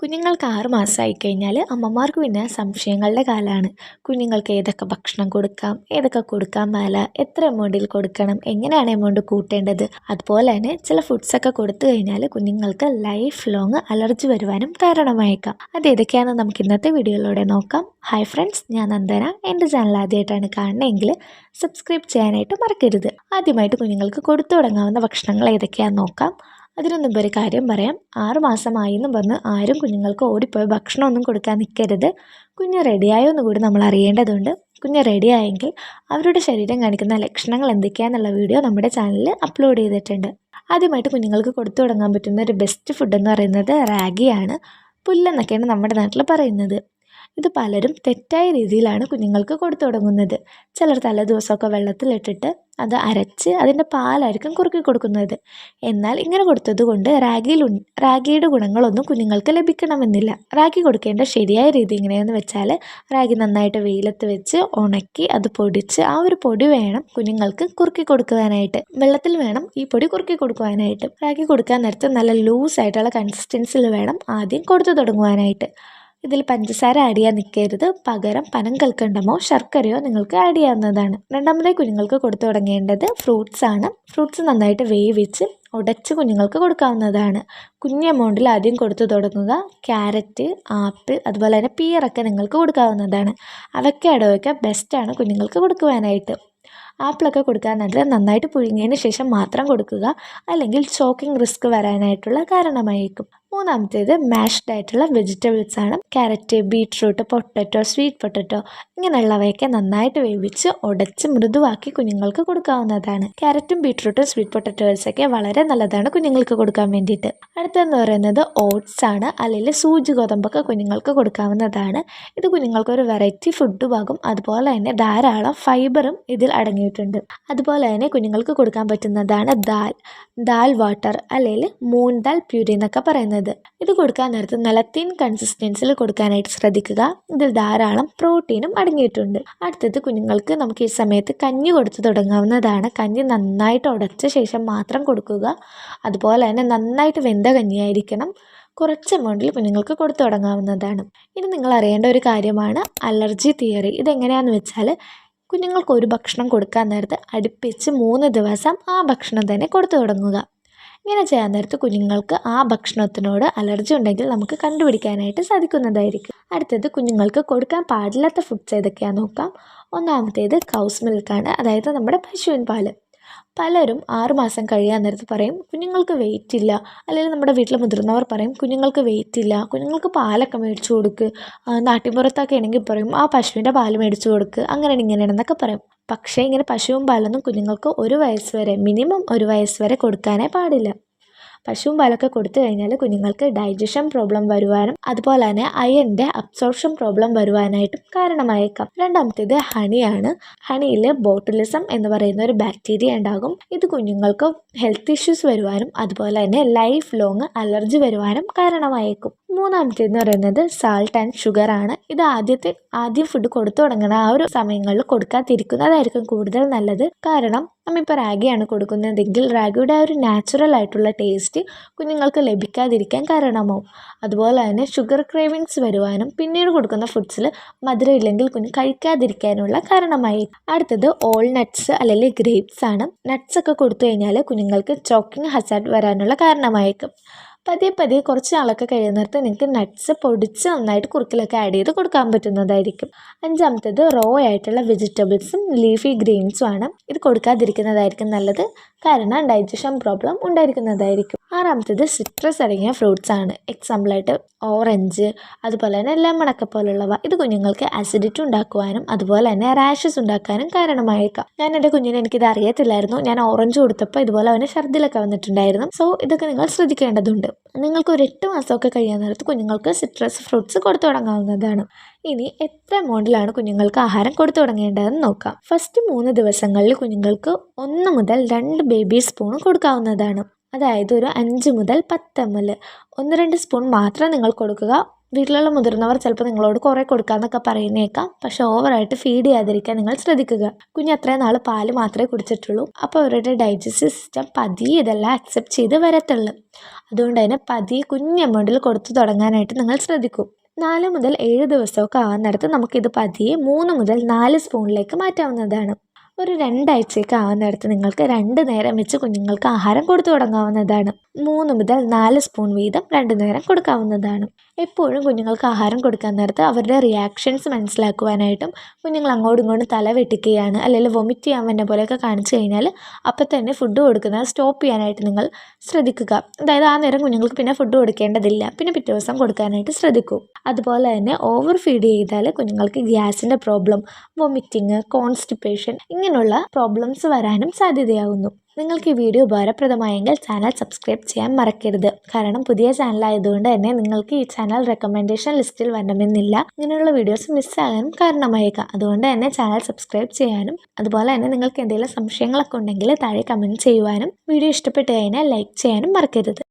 കുഞ്ഞുങ്ങൾക്ക് ആറ് മാസമായി കഴിഞ്ഞാൽ അമ്മമാർക്ക് പിന്നെ സംശയങ്ങളുടെ കാലമാണ് കുഞ്ഞുങ്ങൾക്ക് ഏതൊക്കെ ഭക്ഷണം കൊടുക്കാം ഏതൊക്കെ കൊടുക്കാൻ മേല എത്ര എമൗണ്ടിൽ കൊടുക്കണം എങ്ങനെയാണ് എമൗണ്ട് കൂട്ടേണ്ടത്? അതുപോലെ തന്നെ ചില ഫുഡ്സൊക്കെ കൊടുത്തു കഴിഞ്ഞാൽ കുഞ്ഞുങ്ങൾക്ക് ലൈഫ് ലോങ് അലർജി വരുവാനും കാരണമായേക്കാം. അത് ഏതൊക്കെയാണെന്ന് നമുക്ക് ഇന്നത്തെ വീഡിയോയിലൂടെ നോക്കാം. ഹായ് ഫ്രണ്ട്സ് ഞാൻ നന്ദന. എന്റെ ചാനൽ ആദ്യമായിട്ടാണ് കാണുന്നതെങ്കിൽ സബ്സ്ക്രൈബ് ചെയ്യാനായിട്ട് മറക്കരുത്. ആദ്യമായിട്ട് കുഞ്ഞുങ്ങൾക്ക് കൊടുത്തു തുടങ്ങാവുന്ന ഭക്ഷണങ്ങൾ ഏതൊക്കെയാണെന്ന് നോക്കാം. അതിനു ഇപ്പോൾ ഒരു കാര്യം പറയാം. ആറുമാസമായി എന്നും പറഞ്ഞ് ആരും കുഞ്ഞുങ്ങൾക്ക് ഓടിപ്പോയി ഭക്ഷണമൊന്നും കൊടുക്കാൻ നിൽക്കരുത്. കുഞ്ഞ് റെഡിയായോ എന്ന് കൂടി നമ്മൾ അറിയേണ്ടതുണ്ട്. കുഞ്ഞ് റെഡിയായെങ്കിൽ അവരുടെ ശരീരം കാണിക്കുന്ന ലക്ഷണങ്ങൾ എന്തൊക്കെയാണെന്നുള്ള വീഡിയോ നമ്മുടെ ചാനലിൽ അപ്ലോഡ് ചെയ്തിട്ടുണ്ട്. ആദ്യമായിട്ട് കുഞ്ഞുങ്ങൾക്ക് കൊടുത്തു തുടങ്ങാൻ പറ്റുന്ന ഒരു ബെസ്റ്റ് ഫുഡ് എന്ന് പറയുന്നത് റാഗിയാണ്. പുല്ലെന്നൊക്കെയാണ് നമ്മുടെ നാട്ടിൽ പറയുന്നത്. ഇത് പലരും തെറ്റായ രീതിയിലാണ് കുഞ്ഞുങ്ങൾക്ക് കൊടുത്തു തുടങ്ങുന്നത്. ചിലർ തലേ ദിവസമൊക്കെ വെള്ളത്തിലിട്ടിട്ട് അത് അരച്ച് അതിന്റെ പാലായിരിക്കും കുറുക്കി കൊടുക്കുന്നത്. എന്നാൽ ഇങ്ങനെ കൊടുത്തത് കൊണ്ട് റാഗിയിൽ റാഗിയുടെ ഗുണങ്ങളൊന്നും കുഞ്ഞുങ്ങൾക്ക് ലഭിക്കണമെന്നില്ല. റാഗി കൊടുക്കേണ്ട ശരിയായ രീതി എങ്ങനെയാണെന്ന് വെച്ചാൽ റാഗി നന്നായിട്ട് വെയിലത്ത് വെച്ച് ഉണക്കി അത് പൊടിച്ച് ആ ഒരു പൊടി വേണം കുഞ്ഞുങ്ങൾക്ക് കുറുക്കി കൊടുക്കുവാനായിട്ട്. വെള്ളത്തിൽ വേണം ഈ പൊടി കുറുക്കി കൊടുക്കുവാനായിട്ട്. റാഗി കൊടുക്കാൻ നേരത്ത് നല്ല ലൂസായിട്ടുള്ള കൺസിസ്റ്റൻസിൽ വേണം ആദ്യം കൊടുത്തു തുടങ്ങുവാനായിട്ട്. ഇതിൽ പഞ്ചസാര ആഡ് ചെയ്യാൻ നിൽക്കരുത്. പകരം പനം കൽക്കണ്ടമോ ശർക്കരയോ നിങ്ങൾക്ക് ആഡ് ചെയ്യാവുന്നതാണ്. രണ്ടാമതായി കുഞ്ഞുങ്ങൾക്ക് കൊടുത്തു തുടങ്ങേണ്ടത് ഫ്രൂട്ട്സ് ആണ്. ഫ്രൂട്ട്സ് നന്നായിട്ട് വേവിച്ച് ഉടച്ച് കുഞ്ഞുങ്ങൾക്ക് കൊടുക്കാവുന്നതാണ്. കുഞ്ഞ് എമൗണ്ടിൽ ആദ്യം കൊടുത്തു തുടങ്ങുക. ക്യാരറ്റ് ആപ്പിൾ അതുപോലെ തന്നെ പിയറൊക്കെ നിങ്ങൾക്ക് കൊടുക്കാവുന്നതാണ്. അവയ്ക്കാഡോയൊക്കെ ബെസ്റ്റാണ് കുഞ്ഞുങ്ങൾക്ക് കൊടുക്കുവാനായിട്ട്. ആപ്പിളൊക്കെ കൊടുക്കാനായിട്ട് നന്നായിട്ട് പുഴുങ്ങിയതിന് ശേഷം മാത്രം കൊടുക്കുക. അല്ലെങ്കിൽ ചോക്കിംഗ് റിസ്ക് വരാനായിട്ടുള്ള കാരണമായേക്കും. മൂന്നാമത്തേത് മാഷ്ഡ് ആയിട്ടുള്ള വെജിറ്റബിൾസ് ആണ്. Carrot beetroot potato sweet potato ഇങ്ങനെയുള്ളവയൊക്കെ നന്നായിട്ട് വേവിച്ച് ഉടച്ച് മൃദുവാക്കി കുഞ്ഞുങ്ങൾക്ക് കൊടുക്കാവുന്നതാണ്. ക്യാരറ്റും ബീട്രൂട്ടും സ്വീറ്റ് പൊട്ടറ്റോസൊക്കെ വളരെ നല്ലതാണ് കുഞ്ഞുങ്ങൾക്ക് കൊടുക്കാൻ വേണ്ടിയിട്ട്. അടുത്തെന്ന് പറയുന്നത് ഓട്സ് ആണ്. അല്ലെങ്കിൽ സൂചി ഗോതമ്പൊക്കെ കുഞ്ഞുങ്ങൾക്ക് കൊടുക്കാവുന്നതാണ്. ഇത് കുഞ്ഞുങ്ങൾക്ക് ഒരു വെറൈറ്റി ഫുഡും ആകും. അതുപോലെ തന്നെ ധാരാളം ഫൈബറും ഇതിൽ അടങ്ങിയിട്ടുണ്ട്. അതുപോലെ തന്നെ കുഞ്ഞുങ്ങൾക്ക് കൊടുക്കാൻ പറ്റുന്നതാണ് ദാൽ. ദാൽ വാട്ടർ അല്ലെങ്കിൽ മൂൺ ദാൽ പ്യൂരി എന്നൊക്കെ പറയുന്നത്. ഇത് കൊടുക്കാൻ നേരത്ത് നല്ല തിൻ കൺസിസ്റ്റൻസിൽ കൊടുക്കാനായിട്ട് ശ്രദ്ധിക്കുക. ഇതിൽ ധാരാളം പ്രോട്ടീനും അടങ്ങിയിട്ടുണ്ട്. അടുത്തത് കുഞ്ഞുങ്ങൾക്ക് നമുക്ക് ഈ സമയത്ത് കഞ്ഞി കൊടുത്തു തുടങ്ങാവുന്നതാണ്. കഞ്ഞി നന്നായിട്ട് ഉടച്ച ശേഷം മാത്രം കൊടുക്കുക. അതുപോലെ തന്നെ നന്നായിട്ട് വെന്ത കഞ്ഞിയായിരിക്കണം. കുറച്ച് എമൗണ്ടിൽ കുഞ്ഞുങ്ങൾക്ക് കൊടുത്തു തുടങ്ങാവുന്നതാണ്. ഇനി നിങ്ങൾ അറിയേണ്ട ഒരു കാര്യമാണ് അലർജി തിയറി ഇതെങ്ങനെയാണെന്ന് വെച്ചാൽ കുഞ്ഞുങ്ങൾക്ക് ഒരു ഭക്ഷണം കൊടുക്കാൻ നേരത്ത് അടുപ്പിച്ച് മൂന്ന് ദിവസം ആ ഭക്ഷണം തന്നെ കൊടുത്തു തുടങ്ങുക. ഇങ്ങനെ ചെയ്യാൻ നേരത്ത് കുഞ്ഞുങ്ങൾക്ക് ആ ഭക്ഷണത്തിനോട് അലർജി ഉണ്ടെങ്കിൽ നമുക്ക് കണ്ടുപിടിക്കാനായിട്ട് സാധിക്കുന്നതായിരിക്കും. അടുത്തത് കുഞ്ഞുങ്ങൾക്ക് കൊടുക്കാൻ പാടില്ലാത്ത ഫുഡ്സ് ഏതൊക്കെയാണെന്ന് നോക്കാം. ഒന്നാമത്തേത് കൗസ് മിൽക്കാണ് അതായത് നമ്മുടെ പശുവിൻ പാൽ. പലരും ആറുമാസം കഴിയാൻ നേരത്ത് പറയും കുഞ്ഞുങ്ങൾക്ക് വെയിറ്റ് ഇല്ല. അല്ലെങ്കിൽ നമ്മുടെ വീട്ടിൽ മുതിർന്നവർ പറയും കുഞ്ഞുങ്ങൾക്ക് വെയിറ്റ് ഇല്ല. കുഞ്ഞുങ്ങൾക്ക് പാലൊക്കെ മേടിച്ചു കൊടുക്ക്. നാട്ടിൻപുറത്തൊക്കെ ആണെങ്കിൽ പറയും ആ പശുവിന്റെ പാൽ മേടിച്ചു കൊടുക്ക്. അങ്ങനെയാണ് ഇങ്ങനെയാണെന്നൊക്കെ പറയും. പക്ഷേ ഇങ്ങനെ പശുവും പാലൊന്നും കുഞ്ഞുങ്ങൾക്ക് ഒരു വയസ്സ് വരെ മിനിമം ഒരു വയസ്സ് വരെ കൊടുക്കാനേ പാടില്ല. പശുവും പാലൊക്കെ കൊടുത്തു കഴിഞ്ഞാൽ കുഞ്ഞുങ്ങൾക്ക് ഡൈജഷൻ പ്രോബ്ലം വരുവാനും അതുപോലെ തന്നെ അയണിന്റെ അബ്സോർപ്ഷൻ പ്രോബ്ലം വരുവാനായിട്ടും കാരണമായേക്കാം. രണ്ടാമത്തേത് ഹണിയാണ്. ഹണിയിൽ ബോട്ടുലിസം എന്ന് പറയുന്ന ഒരു ബാക്ടീരിയ ഉണ്ടാകും. ഇത് കുഞ്ഞുങ്ങൾക്ക് ഹെൽത്ത് ഇഷ്യൂസ് വരുവാനും അതുപോലെ തന്നെ ലൈഫ് ലോങ് അലർജി വരുവാനും കാരണമായേക്കും. മൂന്നാമത്തേന്ന് പറയുന്നത് സാൾട്ട് ആൻഡ് ഷുഗർ ആണ്. ഇത് ആദ്യത്തെ ആദ്യം ഫുഡ് കൊടുത്തു തുടങ്ങണ ആ ഒരു സമയങ്ങളിൽ കൊടുക്കാതിരിക്കുന്നതായിരിക്കും കൂടുതൽ നല്ലത്. കാരണം നമ്മളിപ്പോൾ റാഗിയാണ് കൊടുക്കുന്നതെങ്കിൽ റാഗിയുടെ ആ ഒരു നാച്ചുറൽ ആയിട്ടുള്ള ടേസ്റ്റ് കുഞ്ഞുങ്ങൾക്ക് ലഭിക്കാതിരിക്കാൻ കാരണമാവും. അതുപോലെ തന്നെ ഷുഗർ ക്രേവിങ്സ് വരുവാനും പിന്നീട് കൊടുക്കുന്ന ഫുഡ്സിൽ മധുരം ഇല്ലെങ്കിൽ കുഞ്ഞ് കഴിക്കാതിരിക്കാനുള്ള കാരണമായി അടുത്തത് ഓൾ നട്ട്സ് അല്ലെങ്കിൽ ഗ്രേപ്സ് ആണ്. നട്ട്സ് ഒക്കെ കൊടുത്തു കഴിഞ്ഞാൽ കുഞ്ഞുങ്ങൾക്ക് ചോക്കിങ് ഹസാഡ് വരാനുള്ള കാരണമായേക്കും. പതിയെ പതിയെ കുറച്ച് നാളൊക്കെ കഴിയുന്നിടത്ത് നിങ്ങൾക്ക് നട്ട്സ് പൊടിച്ച് നന്നായിട്ട് കുറുക്കിലൊക്കെ ആഡ് ചെയ്ത് കൊടുക്കാൻ പറ്റുന്നതായിരിക്കും. അഞ്ചാമത്തേത് റോ ആയിട്ടുള്ള വെജിറ്റബിൾസും ലീഫി ഗ്രീൻസും ആണ്. ഇത് കൊടുക്കാതിരിക്കുന്നതായിരിക്കും നല്ലത്. കാരണം ഡൈജഷൻ പ്രോബ്ലം ഉണ്ടായിരിക്കുന്നതായിരിക്കും. ആറാമത്തേത് സിട്രസ് അടങ്ങിയ ഫ്രൂട്ട്സ് ആണ്. എക്സാമ്പിളായിട്ട് ഓറഞ്ച് അതുപോലെ തന്നെ ലെമണൊക്കെ പോലുള്ളവ. ഇത് കുഞ്ഞുങ്ങൾക്ക് ആസിഡിറ്റി ഉണ്ടാക്കുവാനും അതുപോലെ തന്നെ റാഷസ് ഉണ്ടാക്കാനും കാരണമായേക്കാം. ഞാൻ എന്റെ കുഞ്ഞിനെ എനിക്കിത് അറിയത്തില്ലായിരുന്നു. ഞാൻ ഓറഞ്ച് കൊടുത്തപ്പോൾ ഇതുപോലെ അവന് ഛർദിലൊക്കെ വന്നിട്ടുണ്ടായിരുന്നു. സോ ഇതൊക്കെ നിങ്ങൾ ശ്രദ്ധിക്കേണ്ടതുണ്ട്. നിങ്ങൾക്ക് ഒരു എട്ട് മാസമൊക്കെ കഴിയാൻ നേരത്ത് കുഞ്ഞുങ്ങൾക്ക് സിട്രസ് ഫ്രൂട്ട്സ് കൊടുത്തു തുടങ്ങാവുന്നതാണ്. ഇനി എത്ര എമൗണ്ടിലാണ് കുഞ്ഞുങ്ങൾക്ക് ആഹാരം കൊടുത്തു തുടങ്ങേണ്ടതെന്ന് നോക്കാം. ഫസ്റ്റ് മൂന്ന് ദിവസങ്ങളിൽ കുഞ്ഞുങ്ങൾക്ക് ഒന്ന് മുതൽ രണ്ട് ബേബി സ്പൂൺ കൊടുക്കാവുന്നതാണ്. അതായത് ഒരു അഞ്ച് മുതൽ പത്ത് എം എൽ ഒന്ന് രണ്ട് സ്പൂൺ മാത്രം നിങ്ങൾ കൊടുക്കുക. വീട്ടിലുള്ള മുതിർന്നവർ ചിലപ്പോൾ നിങ്ങളോട് കുറേ കൊടുക്കാമെന്നൊക്കെ പറയുന്നേക്കാം. പക്ഷെ ഓവറായിട്ട് ഫീഡ് ചെയ്യാതിരിക്കാൻ നിങ്ങൾ ശ്രദ്ധിക്കുക. കുഞ്ഞ് അത്രയും നാൾ പാൽ മാത്രമേ കുടിച്ചിട്ടുള്ളൂ. അപ്പോൾ അവരുടെ ഡൈജസ്റ്റീവ് സിസ്റ്റം പതിയെ ഇതെല്ലാം അക്സെപ്റ്റ് ചെയ്ത് വരത്തുള്ളൂ. അതുകൊണ്ട് തന്നെ പതിയെ കുഞ്ഞ് എമൗണ്ടിൽ കൊടുത്തു തുടങ്ങാനായിട്ട് നിങ്ങൾ ശ്രദ്ധിക്കൂ. നാല് മുതൽ ഏഴ് ദിവസമൊക്കെ ആവുന്നിടത്ത് നമുക്കിത് പതിയെ മൂന്ന് മുതൽ നാല് സ്പൂണിലേക്ക് മാറ്റാവുന്നതാണ്. ഒരു രണ്ടാഴ്ചയൊക്കെ ആവുന്നിടത്ത് നിങ്ങൾക്ക് രണ്ട് നേരം വെച്ച് കുഞ്ഞുങ്ങൾക്ക് ആഹാരം കൊടുത്തു തുടങ്ങാവുന്നതാണ്. മൂന്ന് മുതൽ നാല് സ്പൂൺ വീതം രണ്ട് നേരം കൊടുക്കാവുന്നതാണ്. എപ്പോഴും കുഞ്ഞുങ്ങൾക്ക് ആഹാരം കൊടുക്കാൻ നേരത്ത് അവരുടെ റിയാക്ഷൻസ് മനസ്സിലാക്കുവാനായിട്ടും കുഞ്ഞുങ്ങൾ അങ്ങോട്ടും ഇങ്ങോട്ടും തല വെട്ടിക്കുകയാണ് അല്ലെങ്കിൽ വൊമിറ്റ് ചെയ്യാൻ വന്ന പോലെയൊക്കെ കാണിച്ചു കഴിഞ്ഞാൽ അപ്പം തന്നെ ഫുഡ് കൊടുക്കുന്നത് സ്റ്റോപ്പ് ചെയ്യാനായിട്ട് നിങ്ങൾ ശ്രദ്ധിക്കുക. അതായത് ആ നേരം കുഞ്ഞുങ്ങൾക്ക് പിന്നെ ഫുഡ് കൊടുക്കേണ്ടതില്ല. പിന്നെ പിറ്റേ ദിവസം കൊടുക്കാനായിട്ട് ശ്രദ്ധിക്കൂ. അതുപോലെ തന്നെ ഓവർ ഫീഡ് ചെയ്താൽ കുഞ്ഞുങ്ങൾക്ക് ഗ്യാസിന്റെ പ്രോബ്ലം വൊമിറ്റിങ് കോൺസ്റ്റിപ്പേഷൻ ഇങ്ങനെയുള്ള പ്രോബ്ലംസ് വരാനും സാധ്യതയാകുന്നു നിങ്ങൾക്ക് ഈ വീഡിയോ ഉപകാരപ്രദമായെങ്കിൽ ചാനൽ സബ്സ്ക്രൈബ് ചെയ്യാൻ മറക്കരുത്. കാരണം പുതിയ ചാനലായതുകൊണ്ട് തന്നെ നിങ്ങൾക്ക് ഈ ചാനൽ റെക്കമെൻഡേഷൻ ലിസ്റ്റിൽ വരണമെന്നില്ല. ഇങ്ങനെയുള്ള വീഡിയോസ് മിസ്സാകാനും കാരണമായേക്കാം. അതുകൊണ്ട് തന്നെ ചാനൽ സബ്സ്ക്രൈബ് ചെയ്യാനും അതുപോലെ തന്നെ നിങ്ങൾക്ക് എന്തെങ്കിലും സംശയങ്ങളൊക്കെ ഉണ്ടെങ്കിൽ താഴെ കമന്റ് ചെയ്യുവാനും വീഡിയോ ഇഷ്ടപ്പെട്ടു കഴിഞ്ഞാൽ ലൈക്ക് ചെയ്യാനും മറക്കരുത്.